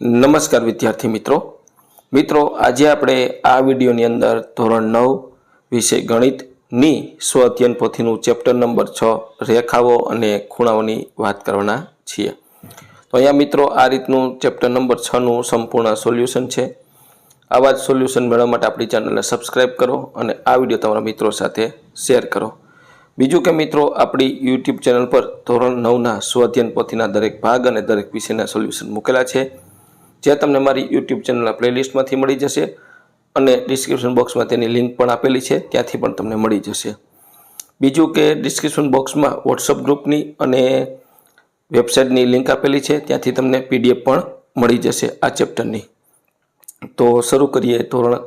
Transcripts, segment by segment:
નમસ્કાર વિદ્યાર્થી મિત્રો. મિત્રો, આજે આપણે આ વિડીયોની અંદર ધોરણ નવ વિષય ગણિતની સ્વ અધ્યયન પોથીનું ચેપ્ટર નંબર છ રેખાઓ અને ખૂણાઓની વાત કરવાના છીએ. તો અહીંયા મિત્રો, આ રીતનું ચેપ્ટર નંબર છનું સંપૂર્ણ સોલ્યુશન છે. આવા જ સોલ્યુશન મેળવવા માટે આપણી ચેનલને સબસ્ક્રાઈબ કરો અને આ વીડિયો તમારા મિત્રો સાથે શેર કરો. બીજું કે મિત્રો, આપણી યુટ્યુબ ચેનલ પર ધોરણ નવના સ્વ અધ્યયન પોથીના દરેક ભાગ અને દરેક વિષયના સોલ્યુશન મૂકેલા છે. જે તમને મારી યુટ્યુબ ચેનલના પ્લેલિસ્ટમાંથી મળી જશે અને ડિસ્ક્રિપ્શન બોક્સમાં તેની લિંક પણ આપેલી છે, ત્યાંથી પણ તમને મળી જશે. બીજું કે ડિસ્ક્રિપ્શન બોક્સમાં વોટ્સઅપ ગ્રુપની અને વેબસાઇટની લિંક આપેલી છે, ત્યાંથી તમને પીડીએફ પણ મળી જશે આ ચેપ્ટરની તો શરૂ કરીએ ધોરણ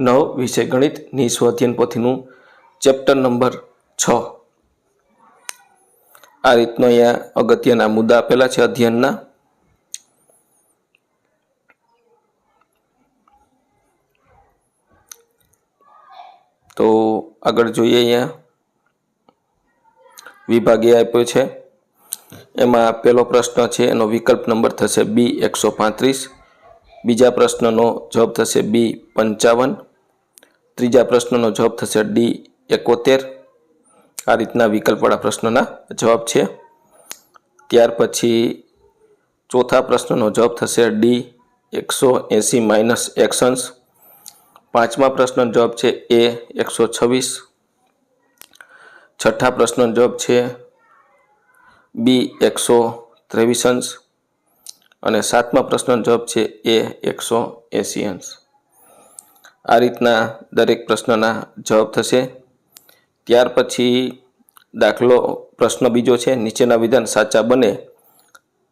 નવ વિષય ગણિતની સ્વઅધ્યયન પોથીનું ચેપ્ટર નંબર છ. આ રીતનો અહીંયા અગત્યના મુદ્દા આપેલા છે અધ્યયનના. તો આગળ જોઈએ અહીંયા. વિભાગીય આપ્યો છે. એમાં પહેલો પ્રશ્ન છે, એનો વિકલ્પ નંબર થશે બી એકસો પાંત્રીસ. બીજા પ્રશ્નનો જવાબ થશે બી પંચાવન. ત્રીજા પ્રશ્નનો જવાબ થશે ડી એકોતેર. આ રીતના વિકલ્પવાળા પ્રશ્નના જવાબ છે. ત્યાર પછી ચોથા પ્રશ્નનો જવાબ થશે ડી એકસો એંસી માઇનસ એક્શન્સ પાંચમા પ્રશ્નનો જવાબ છે એ એકસો છવ્વીસ. છઠ્ઠા પ્રશ્નનો જવાબ છે બી એકસો ત્રેવીસ અંશ અને સાતમા પ્રશ્નનો જવાબ છે એ એકસો એંસી અંશ આ રીતના દરેક પ્રશ્નના જવાબ થશે. ત્યાર પછી દાખલો પ્રશ્ન બીજો છે, નીચેના વિધાન સાચા બને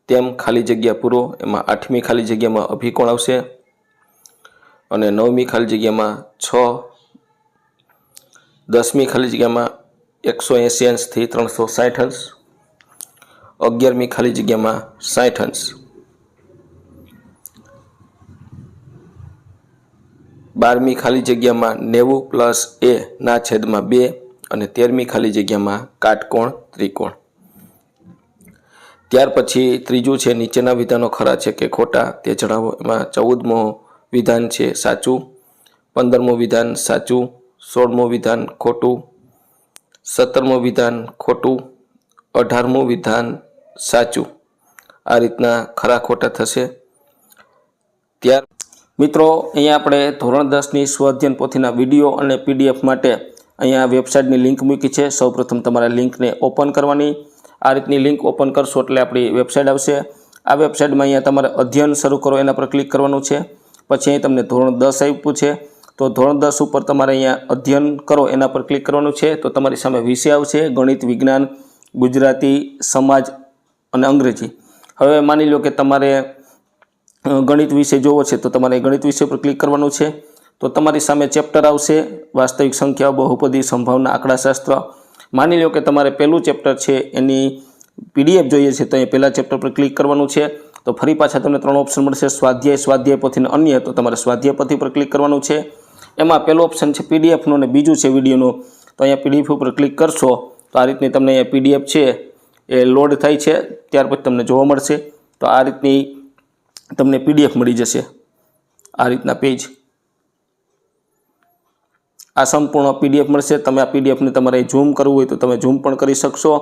તેમ ખાલી જગ્યા પૂરો, એમાં આઠમી ખાલી જગ્યામાં અભિકોણ આવશે. અને નવમી ખાલી જગ્યામાં છ, દસમી ખાલી જગ્યામાં એકસો એંસી અંશથી ત્રણસો સાઠ અંશ, અગિયારમી ખાલી જગ્યામાં સાઠ અંશ. બારમી ખાલી જગ્યામાં નેવું પ્લસ એ ના છેદમાં બે અને તેરમી ખાલી જગ્યામાં કાટકોણ ત્રિકોણ. ત્યાર પછી ત્રીજું છે નીચેના વિધાનો ખરા છે કે ખોટા તે જણાવો. એમાં ચૌદમો વિધાન છે સાચું, પંદરમું વિધાન સાચું, સોળમું વિધાન ખોટું, સત્તરમું વિધાન ખોટું, અઢારમું વિધાન સાચું. આ રીતના ખરા ખોટા થશે. ત્યાર મિત્રો, અહીંયા આપણે ધોરણ દસની સ્વાધ્યન પોથીના વીડિયો અને પીડીએફ માટે અહીંયા વેબસાઇટની લિંક મૂકી છે. સૌપ્રથમ તમારે લિંકને ઓપન કરવાની. આ રીતની લિંક ઓપન કરશો એટલે આપણી વેબસાઇટ આવશે. આ વેબસાઇટમાં અહીંયા તમારે અધ્યયન શરૂ કરો, એના પર ક્લિક કરવાનું છે. પછી અહીં તમને ધોરણ દસ આપ્યું છે. તો ધોરણ દસ ઉપર તમારે અહીંયા અધ્યયન કરો, એના પર ક્લિક કરવાનું છે. તો તમારી સામે વિષય આવશે, ગણિત, વિજ્ઞાન, ગુજરાતી, સમાજ અને અંગ્રેજી. હવે માની લો કે તમારે ગણિત વિષય જોવો છે, તો તમારે ગણિત વિષય પર ક્લિક કરવાનું છે. તો તમારી સામે ચેપ્ટર આવશે, વાસ્તવિક સંખ્યાઓ બહુપદી, સંભાવના, આંકડાશાસ્ત્ર. માની લો કે તમારે પહેલું ચેપ્ટર છે, એની પીડીએફ જોઈએ છે, તો અહીં પહેલાં ચેપ્ટર પર ક્લિક કરવાનું છે. તો ફરી પાછા તમને ત્રણ ઓપ્શન મળશે. સ્વાધ્યાય સ્વાધ્યાય પોથીને અન્ય. તો તમારે સ્વાધ્યાય પોથી પર ક્લિક કરવાનું છે. એમાં પહેલો ઓપ્શન છે પીડીએફનું અને બીજું છે વિડીયોનું તો અહીંયા પીડીએફ ઉપર ક્લિક કરશો તો આ રીતની તમને અહીંયા પીડીએફ છે એ લોડ થાય છે. ત્યાર પછી તમને જોવા મળશે. તો આ રીતની તમને પીડીએફ મળી જશે. આ રીતના પેજ આ સંપૂર્ણ પીડીએફ મળશે. તમે આ પીડીએફને તમારે ઝૂમ કરવું હોય તો તમે ઝૂમ પણ કરી શકશો.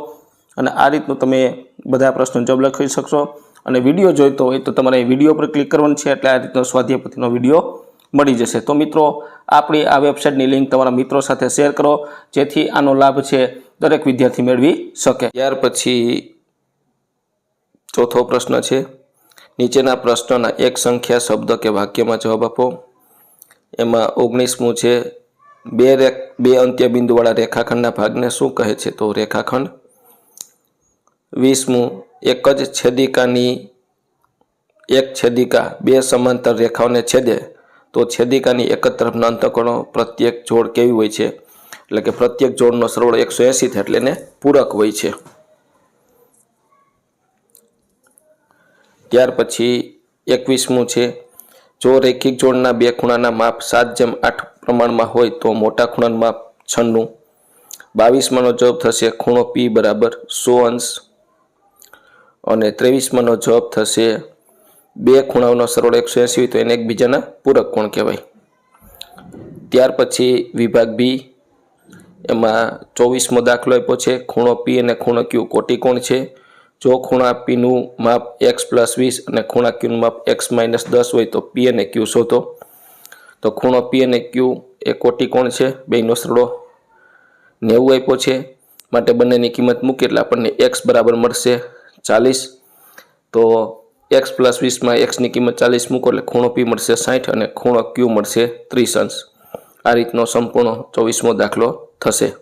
અને આ રીતનું તમે બધા પ્રશ્નો જવાબ લખી શકશો. અને વીડિયો જોઈતો હોય તો તમારે વીડિયો પર ક્લિક કરવાનું છે એટલે આ રીતનો સ્વાધ્યાયપતિનો વીડિયો મળી જશે. તો મિત્રો, આપણી આ વેબસાઇટની લિંક તમારા મિત્રો સાથે શેર કરો, જેથી આનો લાભ છે દરેક વિદ્યાર્થી મેળવી શકે. ત્યાર પછી ચોથો પ્રશ્ન છે, નીચેના પ્રશ્નના એક સંખ્યા શબ્દ કે વાક્યમાં જવાબ આપો. એમાં ઓગણીસમું છે, બે રેખ, બે અંત્ય બિંદુવાળા રેખાખંડના ભાગને શું કહે છે? તો રેખાખંડ. વીસમું એક જ છેદિકાની, એક છેદિકા બે સમાંતર રેખાઓને છેદે, તો છેદિકાની એક જ તરફના અંતકોણો પ્રત્યેક જોડ કેવી હોય છે? એટલે કે પ્રત્યેક જોડનો સરવાળો એકસો એંસી થાય એટલે એને પૂરક હોય છે. ત્યાર પછી એકવીસમું છે, જો રેખિક જોડના બે ખૂણાના માપ સાત જેમ આઠ પ્રમાણમાં હોય તો મોટા ખૂણાનું માપ છન્નું. બાવીસમાંનો જવાબ થશે ખૂણો પી બરાબર સો અંશ. અને ત્રેવીસમાંનો જવાબ થશે બે ખૂણાઓનો સરવાળો એકસો એંસી હોય તો એને એકબીજાના પૂરક કોણ કહેવાય? ત્યાર પછી વિભાગ બી, એમાં ચોવીસમો દાખલો આપ્યો છે. ખૂણો પી અને ખૂણો ક્યુ કોટિકોણ છે? જો ખૂણા પીનું માપ એક્સ પ્લસ વીસ અને ખૂણા ક્યુનું માપ એક્સ માઇનસ દસ હોય તો પી અને ક્યુ શોધો. તો ખૂણો પી અને ક્યુ એ કોટિકોણ છે? બેનો સરળો નેવું આપ્યો છે. માટે બંનેની કિંમત મૂકી એટલે આપણને એક્સ બરાબર મળશે. ચાલીસ. તો એક્સ પ્લસ વીસમાં એક્સની કિંમત ચાલીસ મૂકો એટલે ખૂણો પી મળશે સાઠ અને ખૂણો ક્યુ મળશે ત્રીસ અંશ. આ રીતનો સંપૂર્ણ ચોવીસમો દાખલો થશે.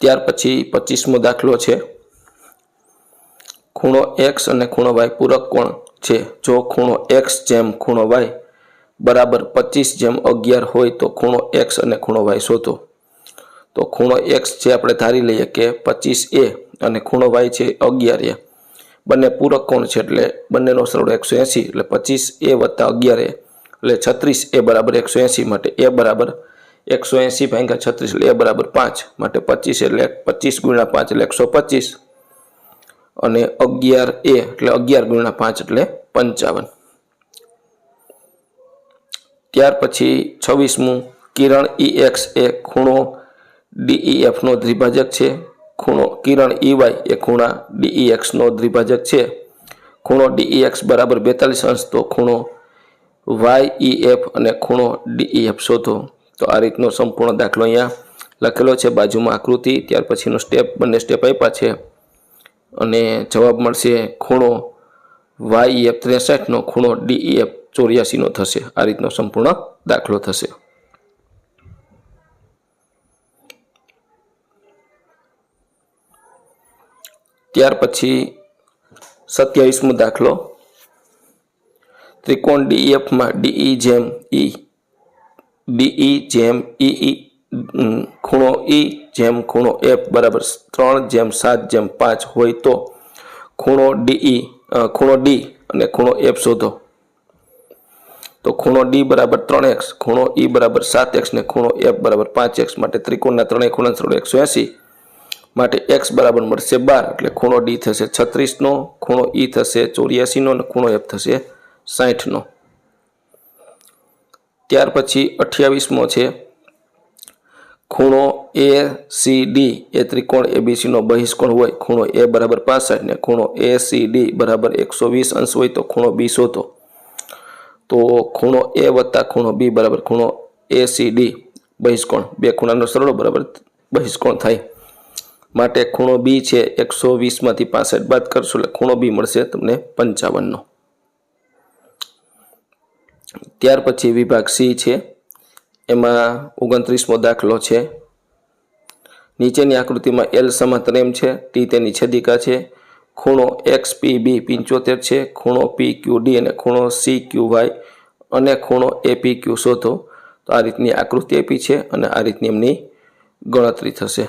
ત્યાર પછી પચીસમો દાખલો છે. ખૂણો એક્સ અને ખૂણો વાય પૂરક કોણ છે? જો ખૂણો એક્સ જેમ ખૂણો વાય બરાબર પચીસ જેમ અગિયાર હોય તો ખૂણો એક્સ અને ખૂણો વાય શોધો. તો ખૂણો એક્સ છે આપણે ધારી લઈએ કે પચીસ એ અને ખૂણો વાય છે અગિયાર એ. બંને પૂરક કોણ છે? એટલે બંનેનો સરળ એકસો એંસી, એટલે પચીસ એ વત્તા અગિયાર એ. એટલે છત્રીસ એ બરાબર એકસો એંસી માટે એ બરાબર એકસો એંસી ભાંગ્યા છત્રીસ, એટલે એ બરાબર પાંચ માટે પચીસ એટલે પચીસ ગુણ્યા પાંચ એટલે એકસો પચીસ. અને અગિયાર એ એટલે અગિયાર ગુણ્યા પાંચ એટલે પંચાવન. ત્યાર પછી છવ્વીસમું કિરણ ઈ એક્સ એ ખૂણો ડીઈ એફનો દ્વિભાજક છે. ખૂણો કિરણ ઈ વાય એ ખૂણા ડીઈએક્સનો દ્વિભાજક છે. ખૂણો ડીઈએક્સ બરાબર બેતાલીસ અંશ, તો ખૂણો વાય ઈ એફ અને ખૂણો ડીઈએફ શોધો. તો આ રીતનો સંપૂર્ણ દાખલો અહીંયા લખેલો છે. બાજુમાં આકૃતિ, ત્યાર પછીનો સ્ટેપ બંને સ્ટેપ આપ્યા છે. અને જવાબ મળશે ખૂણો વાય એફ ત્રેસઠનો ખૂણો ડીઈ એફ ચોર્યાસીનો થશે. આ રીતનો સંપૂર્ણ દાખલો થશે. ત્યાર પછી સત્યાવીસમો દાખલો. ત્રિકોણ ડીઈએફમાં ડીઈ જેમ ઈ ડીઈ જેમ ઈ ખૂણો ઈ જેમ ખૂણો એફ બરાબર ત્રણ જેમ સાત જેમ પાંચ હોય તો ખૂણો ડીઈ ખૂણો ડી અને ખૂણો એફ શોધો. તો ખૂણો ડી બરાબર ત્રણ એક્સ, ખૂણો ઈ બરાબર સાત એક્સ ને ખૂણો એફ બરાબર પાંચ એક્સ માટે ત્રિકોણના ત્રણેય ખૂણા એકસો એંસી. માટે એક્સ બરાબર મળશે બાર, એટલે ખૂણો ડી થશે છત્રીસનો, ખૂણો ઈ થશે ચોર્યાસીનો અને ખૂણો એફ થશે સાઠનો ત્યાર પછી અઠ્યાવીસમો છે, ખૂણો એ સી ડી એ ત્રિકોણ એબીસીનો બહિષ્કોણ હોય, ખૂણો એ બરાબર પાસઠ ને ખૂણો એ સી ડી બરાબર એકસો વીસ અંશ હોય તો ખૂણો બી શોધો. તો ખૂણો એ વત્તા ખૂણો બી બરાબર ખૂણો એ સી ડી બહિષ્કોણ. બે ખૂણાનો સરળો બરાબર બહિષ્કોણ થાય. માટે ખૂણો બી છે એકસો વીસમાંથી પાસઠ. બાદ કરશો એટલે ખૂણો બી મળશે તમને પંચાવનનો. ત્યાર પછી વિભાગ સી છે. એમાં ઓગણત્રીસમો દાખલો છે. નીચેની આકૃતિમાં એલ સમાંતર છે. ટી તેની છેદિકા છે. ખૂણો એક્સ પી બી પંચોતેર છે. ખૂણો પી ક્યુ ડી અને ખૂણો સી ક્યુ વાય અને ખૂણો એ પી ક્યુ શોધો. તો આ રીતની આકૃતિ આપી છે અને આ રીતની એમની ગણતરી થશે.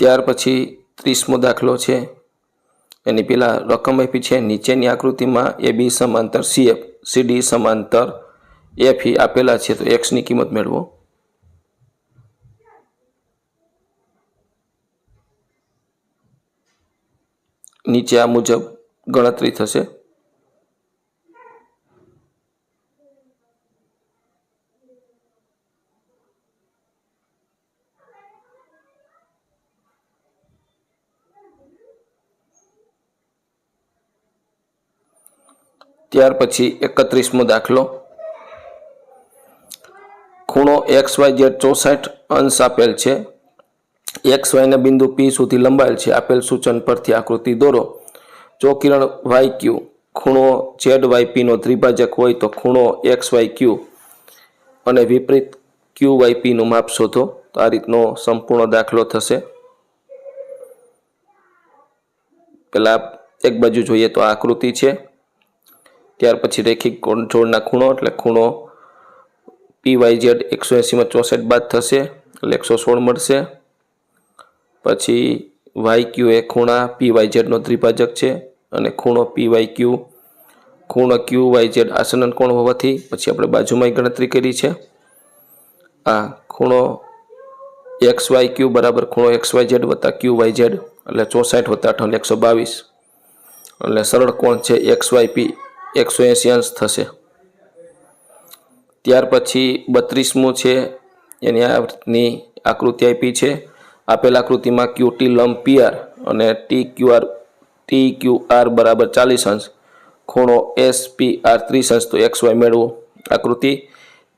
ત્યાર પછી ત્રીસમો દાખલો છે. એની પેલા રકમ આપી છે. નીચેની આકૃતિમાં એ બી સમાંતર, સી એફ, સી ડી સમાંતર એફ ઈ આપેલા છે. તો એક્સની કિંમત મેળવો. નીચે આ મુજબ ગણતરી થશે. ત્યાર પછી એકત્રીસમો દાખલો. ખૂણો એક્સ વાય ઝેડ ચોસઠ અંશ આપેલ છે. એક્સ વાયના બિંદુ પી સુધી લંબાયેલ છે. આપેલ સૂચન પરથી આકૃતિ દોરો. જો કિરણ વાય ક્યુ, ખૂણો ઝેડ વાય પીનો ત્રિભાજક હોય તો ખૂણો એક્સ વાય ક્યુ અને વિપરીત ક્યુ વાય પીનું માપ શોધો. તો આ રીતનો સંપૂર્ણ દાખલો થશે. પેલા એક બાજુ જોઈએ તો આકૃતિ છે. ત્યાર પછી રેખિક જોડના ખૂણો, એટલે ખૂણો પી વાય ઝેડ એકસો એંસીમાં ચોસઠ બાદ થશે, એટલે એકસો સોળ મળશે. પછી વાય ક્યુ એ ખૂણા પી વાય ઝેડનો દ્વિભાજક છે, અને ખૂણો પી વાય ક્યુ, ખૂણો ક્યુ વાય ઝેડ આસનન કોણ હોવાથી, પછી આપણે બાજુમાં ગણતરી કરી છે. આ ખૂણો એક્સ વાય ક્યુ બરાબર ખૂણો એક્સ વાય ઝેડ વત્તા ક્યુ વાય ઝેડ એટલે ચોસાઠ વત્તા અઠાવન, એકસો બાવીસ. એટલે સરળ કોણ છે? એક્સ વાય પી એકસો એંસી અંશ થશે. ત્યાર પછી બત્રીસમું છે, એની આની આકૃતિ આપી છે. આપેલ આકૃતિમાં ક્યુ ટી લંબ પીઆર અને T Q R T Q R બરાબર ચાલીસ અંશ, ખૂણો એસ પી આર ત્રીસ અંશ, તો એક્સ વાય મેળવો આકૃતિ.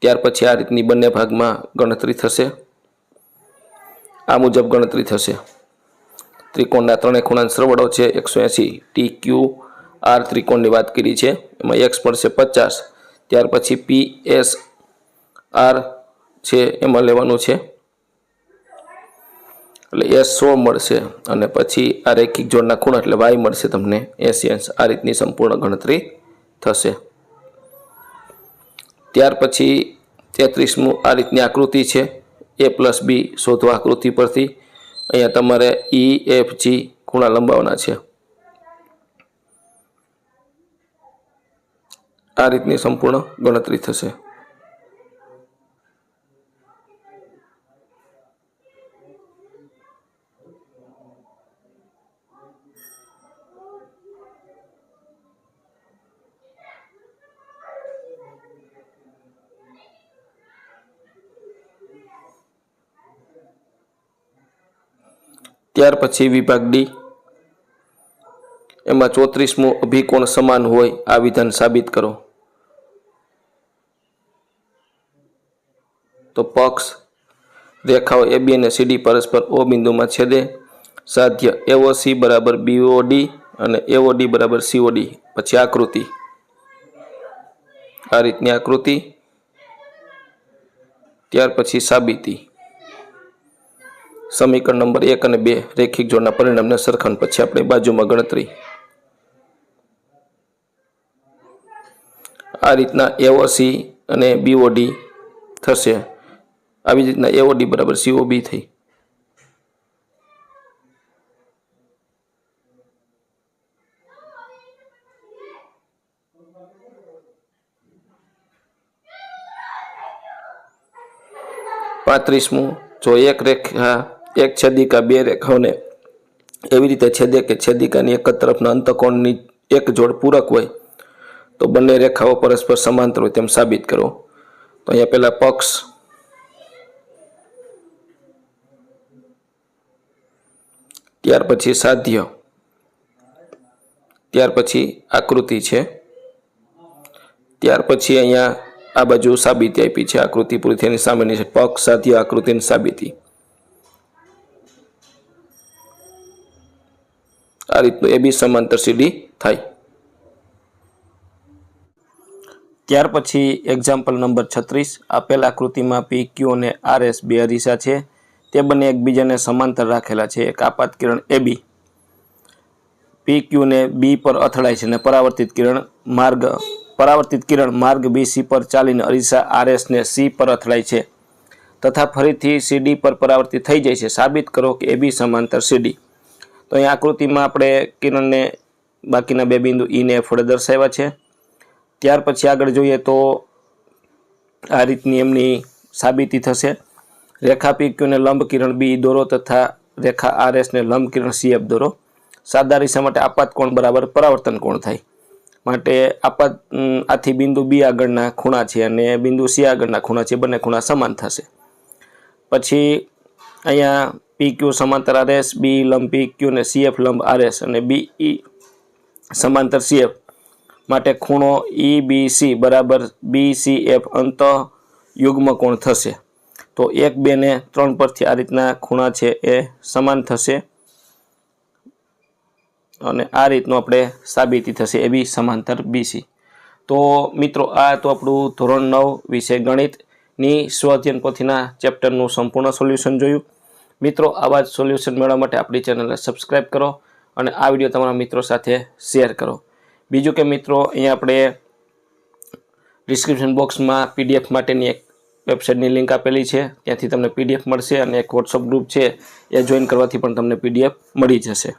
ત્યાર પછી આ રીતની બંને ભાગમાં ગણતરી થશે. આ મુજબ ગણતરી થશે. ત્રિકોણના ત્રણેય ખૂણાના સરવાળો છે, એકસો એંસી ટી ક્યુ આર ત્રિકોણની વાત કરી છે. એમાં એક્સ પડશે પચાસ. ત્યાર પછી પી એસ આર છે, એમાં લેવાનું છે. એટલે એસ સો મળશે અને પછી આ રેખિક જોડના ખૂણા એટલે વાય મળશે તમને. એસી એસ આ રીતની સંપૂર્ણ ગણતરી થશે. ત્યાર પછી તેત્રીસમું આ રીતની આકૃતિ છે. એ પ્લસ બી શોધવા આકૃતિ પરથી. અહીંયા તમારે ઈ એફ જી ખૂણા લંબાવવાના છે. આ રીતની સંપૂર્ણ ગણતરી થશે. ત્યાર પછી વિભાગ ડી. એમાં ચોત્રીસમું અભિકોણ સમાન હોય આ વિધાન સાબિત કરો. તો પક્ષ રેખાઓ એ બી અને સીડી પરસ્પર ઓ બિંદુમાં છેદે. સાધ્ય એઓ સી બરાબર બીઓડી અને એઓડી બરાબર સીઓડી પછી આકૃતિ. આ રીતની આકૃતિ. ત્યાર પછી સાબિતી. સમીકરણ નંબર એક અને બે રેખિક જોડના પરિણામને સરખાણ પછી આપણે બાજુમાં ગણતરી. આ રીતના એઓસી અને બીઓડી થશે. આવી રીતના એઓડી બરાબર સીઓબી થઈ. પાંત્રીસમું, જો એક રેખા, એક છેદિકા, બે રેખાઓને એવી રીતે છેદે કે છેદિકાની એક તરફના અંતકોણની એક જોડ પૂરક હોય, તો બંને રેખાઓ પરસ્પર સમાંતર હોય તેમ સાબિત કરો. તો અહીંયા પહેલાં પક્ષ ત્યાર પછી સાધ્ય. ત્યાર પછી આકૃતિ છે. ત્યાર પછી અહીંયા આ બાજુ સાબિતી આપી છે. આકૃતિ પૂરી થઈને સામેની છે. પક્ષ સાધ્ય, આકૃતિની સાબિતી. આ રીતનું એ બી સમાંતર સીડી થાય. ત્યાર પછી એક્ઝામ્પલ નંબર છત્રીસ. આપેલ આકૃતિમાં પી ક્યુ અને આર એસ બે અરીસા છે. તે બંને એકબીજાને સમાંતર રાખેલા છે. એક આપાત કિરણ એ બી. પી ક્યુને બી પર અથડાય છે અને પરાવર્તિત કિરણ માર્ગ, પરાવર્તિત કિરણ માર્ગ બી સી પર ચાલીને અરીસા આર એસને સી પર અથડાય છે તથા ફરીથી સીડી પર પરાવર્તિત થઈ જાય છે. સાબિત કરો કે એ બી સમાંતર સીડી તો અહીં આકૃતિમાં આપણે કિરણને બાકીના બે બિંદુ ઈને એફ દર્શાવ્યા છે. ત્યાર પછી આગળ જોઈએ તો આ રીતની એમની સાબિતી થશે. રેખા પી ક્યુને લંબ કિરણ બી દોરો તથા રેખા આર એસને લંબ કિરણ સી એફ દોરો. સાદા રેસા માટે આપાત કોણ બરાબર પરાવર્તન કોણ થાય? માટે આપાત આથી બિંદુ બી આગળના ખૂણા છે અને બિંદુ સી આગળના ખૂણા છે. બંને ખૂણા સમાન થશે. પછી અહીંયા પી ક્યુ સમાંતર આર એસ બી લંબ પી ક્યુ ને સી એફ લંબ આર એસ અને બી ઈ સમાંતર સી એફ. માટે ખૂણો ઈ બી સી બરાબર બી સી એફ અંત યુગ્મ કોણ થશે? તો એક, બે ને ત્રણ પરથી આ રીતના ખૂણા છે એ સમાન થશે. અને આ રીતનું આપણે સાબિતી થશે એ બી સમાંતર બીસી તો મિત્રો, આ તો આપણું ધોરણ નવ વિષય ગણિતની સ્વઅધ્યયન પોથીના ચેપ્ટરનું સંપૂર્ણ સોલ્યુશન જોયું. મિત્રો, આવા જ સોલ્યુશન મેળવવા માટે આપણી ચેનલને સબસ્ક્રાઈબ કરો અને આ વીડિયો તમારા મિત્રો સાથે શેર કરો. બીજું કે મિત્રો, અહીંયા આપણે ડિસ્ક્રિપ્શન બોક્સમાં પીડીએફ માટેની એક વેબસાઇટની લિંક આપેલી છે, ત્યાંથી તમને પીડીએફ મળશે અને એક વોટ્સઅપ ગ્રુપ છે, એ જોઈન કરવાથી પણ તમને પીડીએફ મળી જશે.